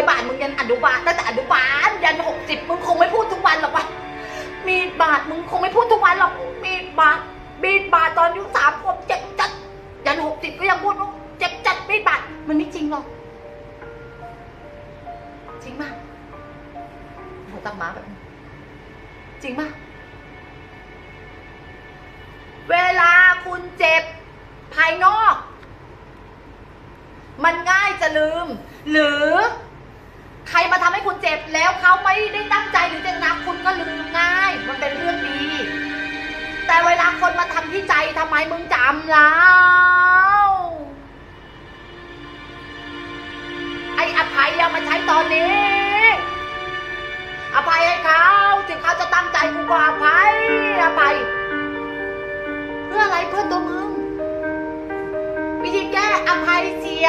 ยบาดมึงยันอนุบาลตั้งแต่อนุบาลยันหกสิบมึงคงไม่พูดทุกวันหรอกวะมีดบาดมึงคงไม่พูดทุกวันหรอกมีดบาดมีดบาดตอนอายุสามขวบเจ็บจัดยันหกสิบก็ยังพูดว่าเจ็บจัดมีดบาดมันไม่จริงหรอกจริงมากหัวตั้งมาแบบนี้จริงมากเวลาคุณเจ็บภายนอก มันง่ายจะลืม หรือ ใครมาทำให้คุณเจ็บแล้วเขาไม่ได้ตั้งใจหรือเจตนาคุณก็ลืมง่าย มันเป็นเรื่องดี แต่เวลาคนมาทำที่ใจทำไมมึงจำแล้วไอ้อภัยอะมาใช้ตอนนี้ อภัยให้เขาถึงเขาจะตั้งใจกูก็อภัยอภัยเพื่ออะไรเพื่อตัวมึงวิธีแก้อภัยเสีย